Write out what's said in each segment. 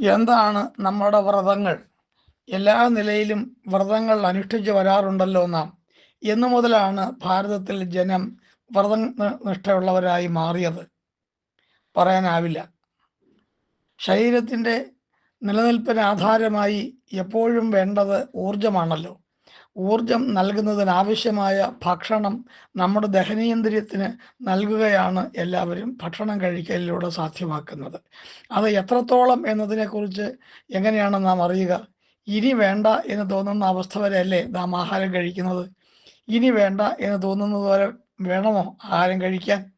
എന്താണ് നമ്മുടെ വ്രതങ്ങൾ? എല്ലാ നിലയിലും വ്രതങ്ങൾ അനുഷ്ഠിച്ച് വരാറുണ്ടല്ലോ നാം. എന്നു മുതലാണ് ഭാരതത്തിൽ ജനം വ്രത നിഷ്ഠയുള്ളവരായി മാറിയത്. പറയാനാവില്ല. ശരീരത്തിന്റെ നിലനിൽപ്പിന് ആധാരമായി എപ്പോഴും വേണ്ടത് ഊർജമാണല്ലോ ഊർജം നൽകുന്നതിനാവശ്യമായ ഭക്ഷണം നമ്മുടെ ദഹനേന്ദ്രിയത്തിന് നൽകുകയാണ് എല്ലാവരും ഭക്ഷണം കഴിക്കലിലൂടെ സാധ്യമാക്കുന്നത്. അത് എത്രത്തോളം എന്നതിനെക്കുറിച്ച് എങ്ങനെയാണ് നാം അറിയുക? ഇനി വേണ്ട എന്ന് തോന്നുന്ന അവസ്ഥ വരെയല്ലേ നാം ആഹാരം കഴിക്കുന്നത്? ഇനി വേണ്ട എന്ന് തോന്നുന്നത് വരെ വേണമോ ആഹാരം കഴിക്കാൻ?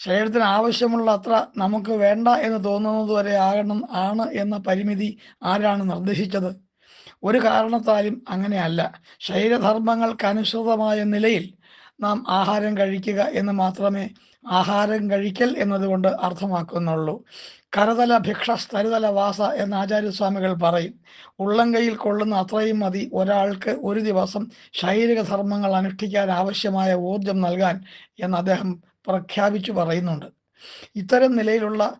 ശരീരത്തിന് ആവശ്യമുള്ള അത്ര നമുക്ക് വേണ്ട എന്ന് തോന്നുന്നത് വരെ ആകണം ആണ് എന്ന പരിമിതി ആരാണ് നിർദ്ദേശിച്ചത്? ഒരു കാരണത്താലും അങ്ങനെയല്ല. ശരീരധർമ്മങ്ങൾക്ക് അനുസൃതമായ നിലയിൽ നാം ആഹാരം കഴിക്കുക എന്ന് മാത്രമേ ആഹാരം കഴിക്കൽ എന്നതുകൊണ്ട് അർത്ഥമാക്കുന്നുള്ളൂ. കരതല ഭിക്ഷ സ്തരിതല വാസ എന്ന ആചാര്യസ്വാമികൾ പറയും. ഉള്ളംകൈയിൽ കൊള്ളുന്ന അത്രയും മതി. ഒരാൾക്ക് ഒരു ദിവസം ശാരീരിക ധർമ്മങ്ങൾ അനുഷ്ഠിക്കാൻ ആവശ്യമായ ഊർജം നൽകാൻ എന്ന് അദ്ദേഹം പ്രഖ്യാപിച്ചു പറയുന്നുണ്ട്. ഇത്തരം നിലയിലുള്ള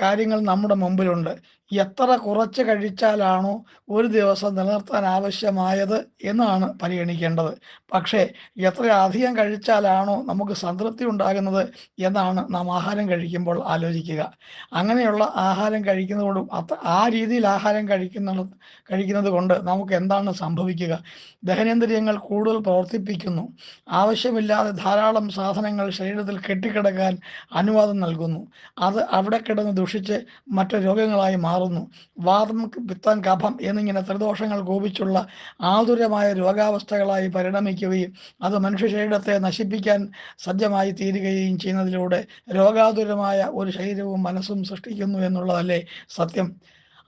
കാര്യങ്ങൾ നമ്മുടെ മുമ്പിലുണ്ട്. എത്ര കുറച്ച് കഴിച്ചാലാണോ ഒരു ദിവസം നിലനിർത്താൻ ആവശ്യമായത് എന്നാണ് പരിഗണിക്കേണ്ടത്. പക്ഷേ എത്ര അധികം കഴിച്ചാലാണോ നമുക്ക് സംതൃപ്തി ഉണ്ടാകുന്നത് എന്നാണ് നാം ആഹാരം കഴിക്കുമ്പോൾ ആലോചിക്കുക. അങ്ങനെയുള്ള ആഹാരം കഴിക്കുന്നതുകൊണ്ടും അത്ര ആ രീതിയിൽ ആഹാരം കഴിക്കുന്ന കഴിക്കുന്നത് കൊണ്ട് നമുക്ക് എന്താണ് സംഭവിക്കുക? ദഹനേന്ദ്രിയങ്ങൾ കൂടുതൽ പ്രവർത്തിപ്പിക്കുന്നു. ആവശ്യമില്ലാതെ ധാരാളം സാധനങ്ങൾ ശരീരത്തിൽ കെട്ടിക്കിടക്കാൻ അനുവാദം നൽകുന്നു. അത് അവിടെ കിടന്ന് ദുഷിച്ച് മറ്റു രോഗങ്ങളായി മാറുന്നു. വാദം പിത്തം കഫം എന്നിങ്ങനെ ത്രിദോഷങ്ങൾ കോപിച്ചുള്ള ആതുരമായ രോഗാവസ്ഥകളായി പരിണമിക്കുകയും അത് മനുഷ്യ ശരീരത്തെ നശിപ്പിക്കാൻ സജ്ജമായി തീരുകയും ചെയ്യുന്നതിലൂടെ രോഗാതുരമായ ഒരു ശരീരവും മനസ്സും സൃഷ്ടിക്കുന്നു എന്നുള്ളതല്ലേ സത്യം?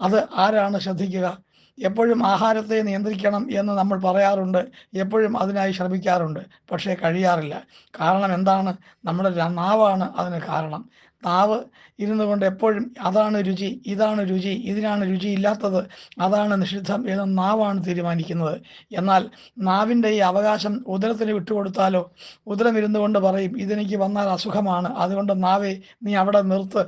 അത് ആരാണ് ശ്രദ്ധിക്കുക? എപ്പോഴും ആഹാരത്തെ നിയന്ത്രിക്കണം എന്ന് നമ്മൾ പറയാറുണ്ട്. എപ്പോഴും അതിനായി ശ്രമിക്കാറുണ്ട്. പക്ഷേ കഴിയാറില്ല. കാരണം എന്താണ്? നമ്മുടെ നാവാണ് അതിന് കാരണം. നാവ് ഇരുന്നു കൊണ്ട് എപ്പോഴും അതാണ് രുചി ഇതാണ് രുചി ഇതിനാണ് രുചി ഇല്ലാത്തത് അതാണ് നിഷിദ്ധം എന്ന് നാവാണ് തീരുമാനിക്കുന്നത്. എന്നാൽ നാവിന്റെ ഈ അവകാശം ഉദരത്തിന് വിട്ടുകൊടുത്താലോ? ഉദരം ഇരുന്നു കൊണ്ട് പറയും ഇതെനിക്ക് വന്നാൽ അസുഖമാണ് അതുകൊണ്ട് നാവേ നീ അവിടെ നിർത്ത്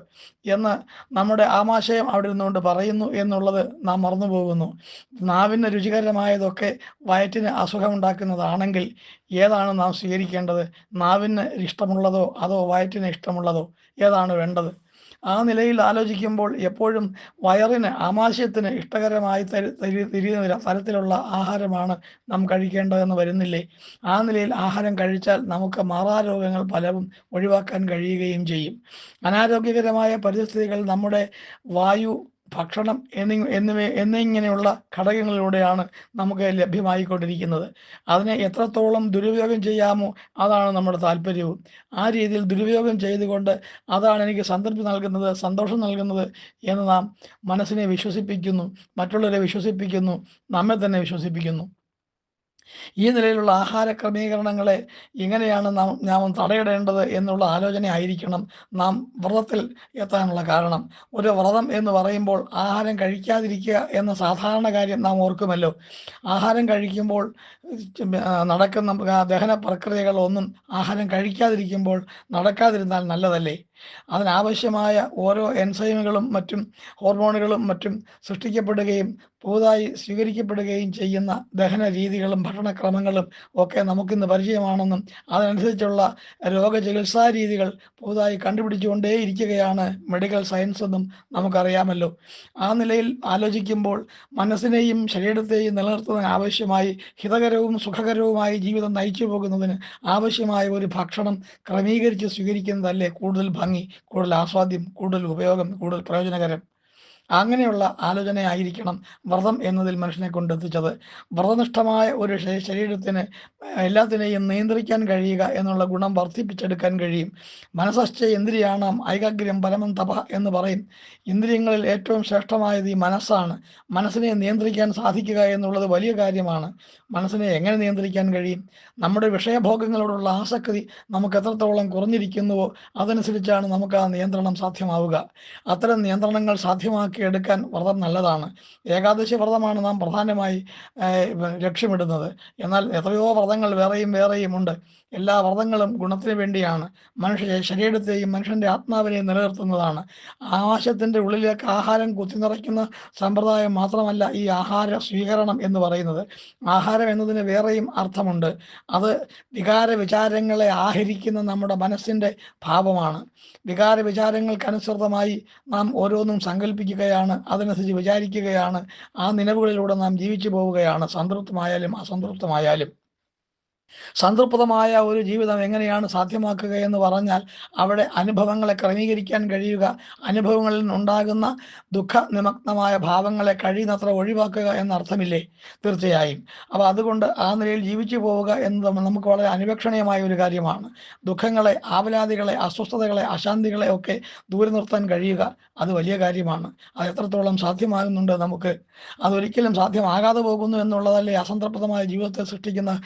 എന്ന് നമ്മുടെ ആമാശയം അവിടെ ഇരുന്നുകൊണ്ട് പറയുന്നു എന്നുള്ളത് നാം മറന്നുപോകുന്നു നാവിന് രുചികരമായതൊക്കെ വയറ്റിന് അസുഖമുണ്ടാക്കുന്നതാണെങ്കിൽ ഏതാണ് നാം സ്വീകരിക്കേണ്ടത്? നാവിന് ഇഷ്ടമുള്ളതോ അതോ വയറ്റിന് ഇഷ്ടമുള്ളതോ? ഏതാണ് വേണ്ടത്. ആ നിലയിൽ ആലോചിക്കുമ്പോൾ എപ്പോഴും വയറിന് ആമാശയത്തിന് ഇഷ്ടകരമായി തിരിയുന്ന തരത്തിലുള്ള ആഹാരമാണ് നാം കഴിക്കേണ്ടതെന്ന് വരുന്നില്ലേ? ആ നിലയിൽ ആഹാരം കഴിച്ചാൽ നമുക്ക് മാറാരോഗങ്ങൾ പലവും ഒഴിവാക്കാൻ കഴിയുകയും ചെയ്യും. അനാരോഗ്യകരമായ പരിസ്ഥിതികൾ നമ്മുടെ വായു ഭക്ഷണം എന്നി എന്നിവ എന്നിങ്ങനെയുള്ള ഘടകങ്ങളിലൂടെയാണ് നമുക്ക് ലഭ്യമായിക്കൊണ്ടിരിക്കുന്നത്. അതിനെ എത്രത്തോളം ദുരുപയോഗം ചെയ്യാമോ അതാണ് നമ്മുടെ താല്പര്യവും. ആ രീതിയിൽ ദുരുപയോഗം ചെയ്തുകൊണ്ട് അതാണ് എനിക്ക് സംതൃപ്തി നൽകുന്നത് സന്തോഷം നൽകുന്നത് എന്ന് നാം മനസ്സിനെ വിശ്വസിപ്പിക്കുന്നു മറ്റുള്ളവരെ വിശ്വസിപ്പിക്കുന്നു നമ്മെ തന്നെ വിശ്വസിപ്പിക്കുന്നു. ഈ നിലയിലുള്ള ആഹാര ക്രമീകരണങ്ങളെ എങ്ങനെയാണ് നാം നാം തടയിടേണ്ടത് എന്നുള്ള ആലോചന ആയിരിക്കണം നാം വ്രതത്തിൽ എത്താനുള്ള കാരണം. ഒരു വ്രതം എന്ന് പറയുമ്പോൾ ആഹാരം കഴിക്കാതിരിക്കുക എന്ന സാധാരണ കാര്യം നാം ഓർക്കുമല്ലോ. ആഹാരം കഴിക്കുമ്പോൾ നടക്കുന്ന ദഹന പ്രക്രിയകളൊന്നും ആഹാരം കഴിക്കാതിരിക്കുമ്പോൾ നടക്കാതിരുന്നാൽ നല്ലതല്ലേ? അതിനാവശ്യമായ ഓരോ എൻസൈമുകളും മറ്റും ഹോർമോണുകളും മറ്റും സൃഷ്ടിക്കപ്പെടുകയും പുതുതായി സ്വീകരിക്കപ്പെടുകയും ചെയ്യുന്ന ദഹന രീതികളും ഭക്ഷണക്രമങ്ങളും ഒക്കെ നമുക്കിന്ന് പരിചയമാണെന്നും അതനുസരിച്ചുള്ള രോഗചികിത്സാ രീതികൾ പുതുതായി കണ്ടുപിടിച്ചുകൊണ്ടേ ഇരിക്കുകയാണ് മെഡിക്കൽ സയൻസ് എന്നും നമുക്കറിയാമല്ലോ. ആ നിലയിൽ ആലോചിക്കുമ്പോൾ മനസ്സിനെയും ശരീരത്തെയും നിലനിർത്തുന്നതിന് ആവശ്യമായി ഹിതകരവും സുഖകരവുമായി ജീവിതം നയിച്ചു പോകുന്നതിന് ആവശ്യമായ ഒരു ഭക്ഷണം ക്രമീകരിച്ച് സ്വീകരിക്കുന്നതല്ലേ കൂടുതൽ ഭംഗി കൂടുതൽ ആസ്വാദ്യം കൂടുതൽ ഉപയോഗം കൂടുതൽ പ്രയോജനകരം അങ്ങനെയുള്ള ആലോചനയായിരിക്കണം വ്രതം എന്നതിൽ മനുഷ്യനെ കൊണ്ടെത്തിച്ചത്. വ്രതനിഷ്ഠമായ ഒരു ശരീരത്തിന് എല്ലാത്തിനെയും നിയന്ത്രിക്കാൻ കഴിയുക എന്നുള്ള ഗുണം വർദ്ധിപ്പിച്ചെടുക്കാൻ കഴിയും. മനസ്സശ്ച ഇന്ദ്രിയാണാം ഐകാഗ്ര്യം പരമം തപ എന്ന് പറയും. ഇന്ദ്രിയങ്ങളിൽ ഏറ്റവും ശ്രേഷ്ഠമായത് ഈ മനസ്സാണ്. മനസ്സിനെ നിയന്ത്രിക്കാൻ സാധിക്കുക എന്നുള്ളത് വലിയ കാര്യമാണ്. മനസ്സിനെ എങ്ങനെ നിയന്ത്രിക്കാൻ കഴിയും? നമ്മുടെ വിഷയഭോഗങ്ങളോടുള്ള ആസക്തി നമുക്ക് എത്രത്തോളം കുറഞ്ഞിരിക്കുന്നുവോ അതനുസരിച്ചാണ് നമുക്ക് ആ നിയന്ത്രണം സാധ്യമാവുക. അത്തരം നിയന്ത്രണങ്ങൾ സാധ്യമാക്കി എടുക്കാൻ വ്രതം നല്ലതാണ്. ഏകാദശി വ്രതമാണ് നാം പ്രധാനമായി ലക്ഷ്യമിടുന്നത്. എന്നാൽ എത്രയോ വ്രതങ്ങൾ വേറെയും വേറെയും ഉണ്ട്. എല്ലാ വ്രതങ്ങളും ഗുണത്തിന് വേണ്ടിയാണ്. മനുഷ്യ ശരീരത്തെയും മനുഷ്യന്റെ ആത്മാവിനെയും നിലനിർത്തുന്നതാണ്. ആകാശത്തിന്റെ ഉള്ളിലേക്ക് ആഹാരം കുത്തിനിറയ്ക്കുന്ന സമ്പ്രദായം മാത്രമല്ല ഈ ആഹാര സ്വീകരണം എന്ന് പറയുന്നത്. ആഹാരം എന്നതിന് വേറെയും അർത്ഥമുണ്ട്. അത് വികാര വിചാരങ്ങളെ ആഹരിക്കുന്ന നമ്മുടെ മനസ്സിന്റെ ഭാവമാണ്. വികാര വിചാരങ്ങൾക്കനുസൃതമായി നാം ഓരോന്നും സങ്കല്പിക്കുകയാണ് അതനുസരിച്ച് വിചാരിക്കുകയാണ് ആ നിലവുകളിലൂടെ നാം ജീവിച്ചു പോവുകയാണ് സംതൃപ്തമായാലും അസംതൃപ്തമായാലും. സംതൃപ്തമായ ഒരു ജീവിതം എങ്ങനെയാണ് സാധ്യമാക്കുക എന്ന് പറഞ്ഞാൽ അവിടെ അനുഭവങ്ങളെ ക്രമീകരിക്കാൻ കഴിയുക. അനുഭവങ്ങളിൽ നിന്നുണ്ടാകുന്ന ദുഃഖ നിമഗ്നമായ ഭാവങ്ങളെ കഴിയുന്നത്ര ഒഴിവാക്കുക എന്നർത്ഥമില്ലേ? തീർച്ചയായും. അപ്പോൾ അതുകൊണ്ട് ആ നിലയിൽ ജീവിച്ചു പോവുക എന്നത് നമുക്ക് വളരെ അനുവേക്ഷണീയമായ ഒരു കാര്യമാണ്. ദുഃഖങ്ങളെ ആവലാതികളെ അസ്വസ്ഥതകളെ അശാന്തികളെ ഒക്കെ ദൂരെ നിർത്താൻ കഴിയുക. അത് വലിയ കാര്യമാണ്. അത് എത്രത്തോളം സാധ്യമാകുന്നുണ്ട് നമുക്ക്? അതൊരിക്കലും സാധ്യമാകാതെ പോകുന്നു എന്നുള്ളതല്ലേ അസംതൃപ്തമായ ജീവിതത്തെ സൃഷ്ടിക്കുന്ന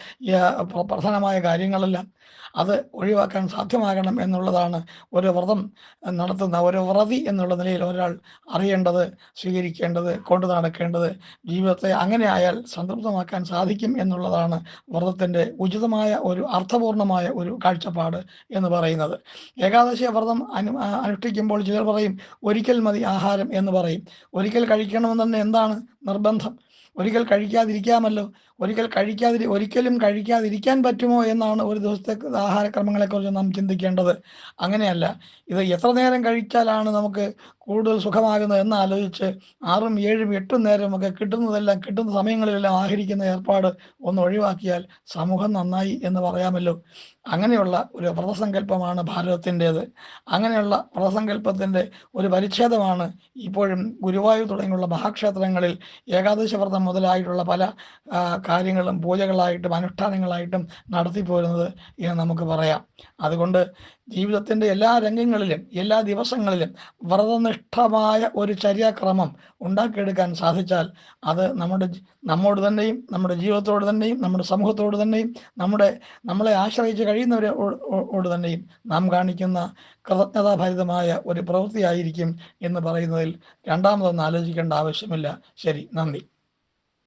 പ്രധാനമായ കാര്യങ്ങളെല്ലാം അത് ഒഴിവാക്കാൻ സാധ്യമാകണം എന്നുള്ളതാണ് ഒരു വ്രതം നടത്തുന്ന ഒരു വ്രതി എന്നുള്ള നിലയിൽ ഒരാൾ അറിയേണ്ടത് സ്വീകരിക്കേണ്ടത് കൊണ്ടു നടക്കേണ്ടത് ജീവിതത്തെ അങ്ങനെ ആയാൽ സംതൃപ്തമാക്കാൻ സാധിക്കും എന്നുള്ളതാണ് വ്രതത്തിന്റെ ഉചിതമായ ഒരു അർത്ഥപൂർണമായ ഒരു കാഴ്ചപ്പാട് എന്ന് പറയുന്നത്. ഏകാദശി വ്രതം അനു അനുഷ്ഠിക്കുമ്പോൾ ചിലർ പറയും ഒരിക്കൽ മതി ആഹാരം എന്ന് പറയും. ഒരിക്കൽ കഴിക്കണമെന്ന് തന്നെ എന്താണ് നിർബന്ധം? ഒരിക്കൽ കഴിക്കാതിരിക്കാമല്ലോ. ഒരിക്കൽ കഴിക്കാതിരി ഒരിക്കലും കഴിക്കാതിരിക്കാൻ പറ്റുമോ എന്നാണ് ഒരു ദിവസത്തെ ആഹാരക്രമങ്ങളെക്കുറിച്ച് നാം ചിന്തിക്കേണ്ടത്. അങ്ങനെയല്ല ഇത് എത്ര നേരം കഴിച്ചാലാണ് നമുക്ക് കൂടുതൽ സുഖമാകുന്നത് എന്ന് ആലോചിച്ച് ആറും ഏഴും എട്ടും നേരം ഒക്കെ കിട്ടുന്നതെല്ലാം കിട്ടുന്ന സമയങ്ങളിലെല്ലാം ആഹരിക്കുന്ന ഏർപ്പാട് ഒന്ന് ഒഴിവാക്കിയാൽ സമൂഹം നന്നായി എന്ന് പറയാമല്ലോ. അങ്ങനെയുള്ള ഒരു വ്രതസങ്കല്പമാണ് ഭാരതത്തിന്റെത്. അങ്ങനെയുള്ള വ്രതസങ്കല്പത്തിന്റെ ഒരു പരിച്ഛേദമാണ് ഇപ്പോഴും ഗുരുവായൂർ തുടങ്ങിയുള്ള മഹാക്ഷേത്രങ്ങളിൽ ഏകാദശി വ്രതം മുതലായിട്ടുള്ള പല കാര്യങ്ങളും പൂജകളായിട്ടും അനുഷ്ഠാനങ്ങളായിട്ടും നടത്തിപ്പോരുന്നത് എന്ന് നമുക്ക് പറയാം. അതുകൊണ്ട് ജീവിതത്തിന്റെ എല്ലാ രംഗങ്ങളിലും എല്ലാ ദിവസങ്ങളിലും വ്രതനിഷ്ഠമായ ഒരു ചര്യാക്രമം ഉണ്ടാക്കിയെടുക്കാൻ സാധിച്ചാൽ അത് നമ്മുടെ നമ്മോട് തന്നെയും നമ്മുടെ ജീവിതത്തോട് തന്നെയും നമ്മുടെ സമൂഹത്തോട് തന്നെയും നമ്മുടെ നമ്മളെ ആശ്രയിച്ച് കഴിയുന്നവരെ ഓ- ഓ- ഓട് തന്നെയും നാം കാണിക്കുന്ന കൃതജ്ഞതാഭരിതമായ ഒരു പ്രവൃത്തിയായിരിക്കും എന്ന് പറയുന്നതിൽ രണ്ടാമതൊന്നും ആലോചിക്കേണ്ട ആവശ്യമില്ല. ശരി നന്ദി.